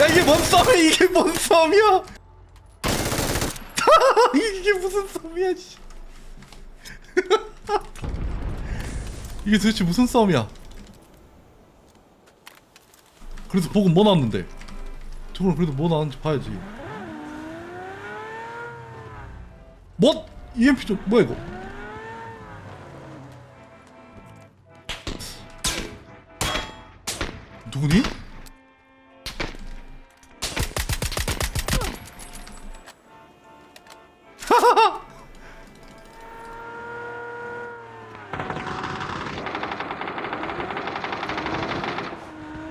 야 이게 뭔 싸움이야 이게 뭔 싸움이야 이게 무슨 싸움이야 씨. 이게 도대체 무슨 싸움이야 그래서 보고 뭐 나왔는데 저걸 그래도 뭐 나왔는지 봐야지 뭐? EMP 좀 뭐야 이거 누구니?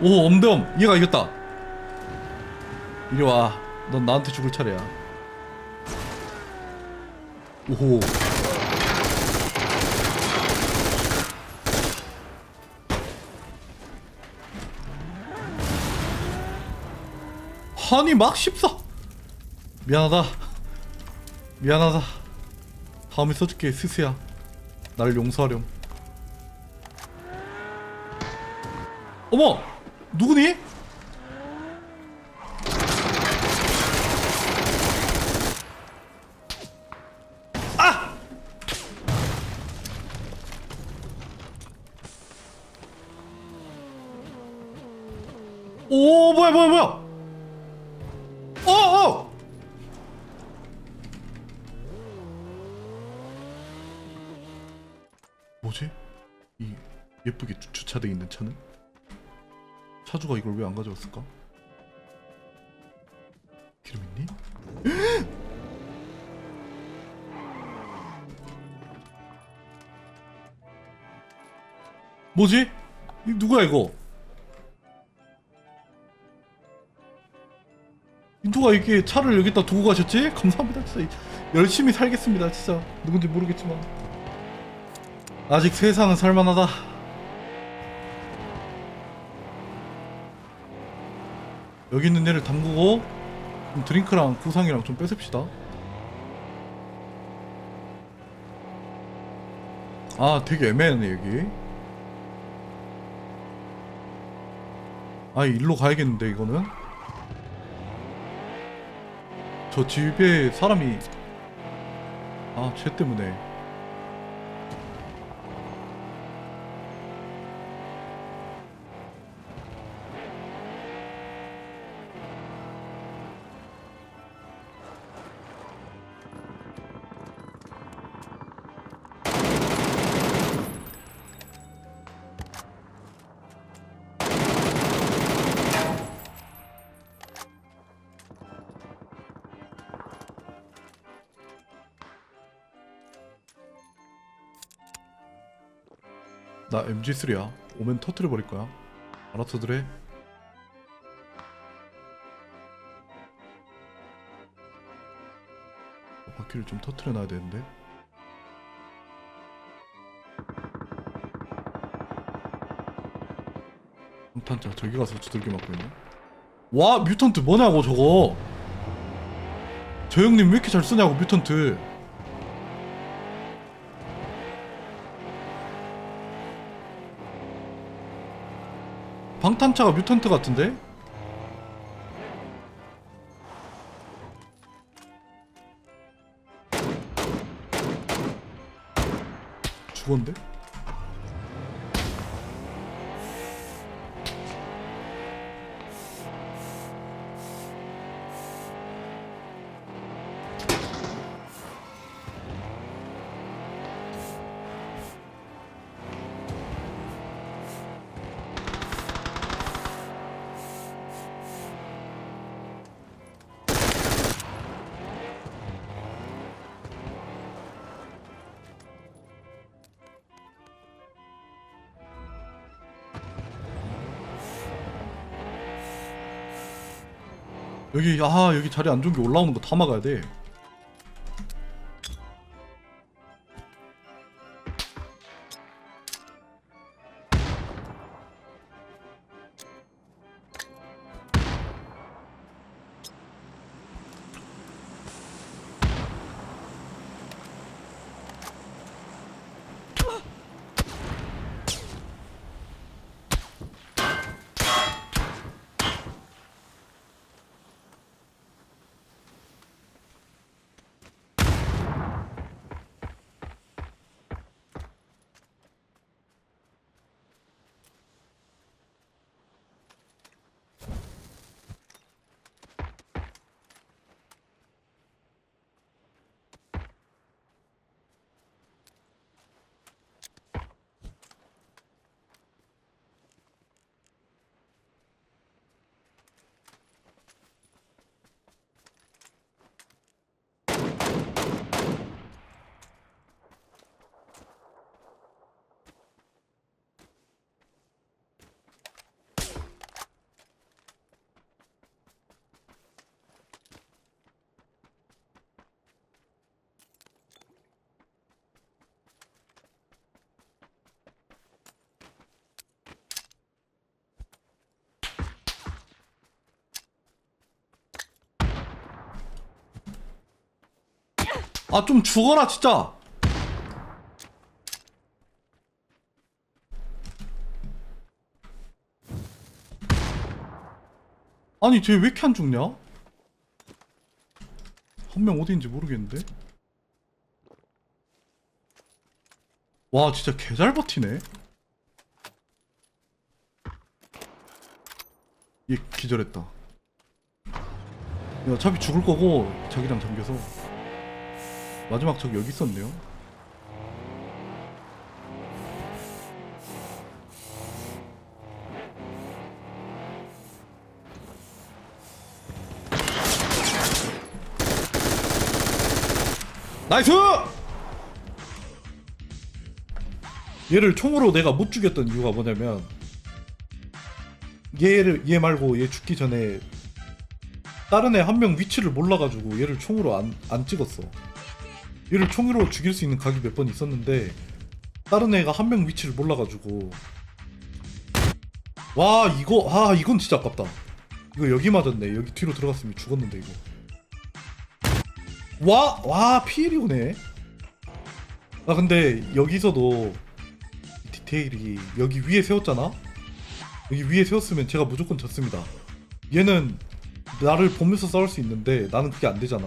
오 엄대엄 얘가 이겼다. 이리 와 넌 나한테 죽을 차례야. 오호. 아니 막 14 미안하다. 미안하다. 다음에 써줄게 스스야. 날 용서하렴. 어머 누구니? 아! 오 뭐야 뭐야 뭐야 어 어! 뭐지? 이 예쁘게 주- 주차돼 있는 차는? 차주가 이걸 왜 안 가져왔을까? 기름 있니? 뭐지? 이 누구야 이거? 이 누가 이렇게 차를 여기다 두고 가셨지? 감사합니다 진짜 열심히 살겠습니다 진짜 누군지 모르겠지만 아직 세상은 살만하다 여기 있는 애를 담그고 좀 드링크랑 구상이랑 좀 뺏읍시다. 아 되게 애매하네 여기. 아 일로 가야겠는데 이거는? 저 집에 사람이 아 쟤 때문에 나 MG3야. 오면 터트려 버릴 거야. 알아서들 해. 바퀴를 좀 터트려 놔야 되는데. 탄자 저기 가서 두들겨 맞고 있네. 와 뮤턴트 뭐냐고 저거? 저 형님 왜 이렇게 잘 쓰냐고 뮤턴트 방탄차가 뮤턴트 같은데? 죽었는데? 여기 아 여기 자리 안 좋은 게 올라오는 거 다 막아야 돼. 아 좀 죽어라 진짜. 아니 쟤 왜 이렇게 안 죽냐? 한 명 어디인지 모르겠는데? 와 진짜 개 잘 버티네. 얘 기절했다. 야, 어차피 죽을 거고 자기랑 잠겨서 마지막 적 여기 있었네요 나이스! 얘를 총으로 내가 못 죽였던 이유가 뭐냐면 얘를 얘 말고 얘 죽기 전에 다른 애 한 명 위치를 몰라가지고 얘를 총으로 안, 안 찍었어. 얘를 총으로 죽일 수 있는 각이 몇 번 있었는데 다른 애가 한 명 위치를 몰라가지고 와 이거 아 이건 진짜 아깝다. 이거 여기 맞았네. 여기 뒤로 들어갔으면 죽었는데 이거. 와, 와, 피일이 오네. 아, 근데 여기서도 디테일이 여기 위에 세웠잖아? 여기 위에 세웠으면 제가 무조건 졌습니다. 얘는 나를 보면서 싸울 수 있는데 나는 그게 안 되잖아.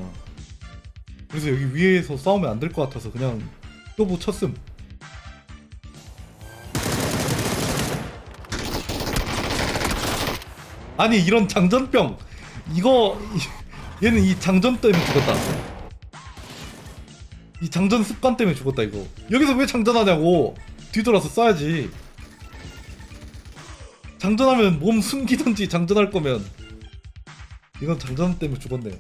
그래서 여기 위에서 싸우면 안 될 것 같아서 그냥 또뭐 쳤음. 아니 이런 장전병 이거 이- 얘는 이 장전 때문에 죽었다. 이 장전 습관 때문에 죽었다 이거. 여기서 왜 장전하냐고. 뒤돌아서 쏴야지. 장전하면 몸 숨기든지 장전할 거면 이건 장전 때문에 죽었네요.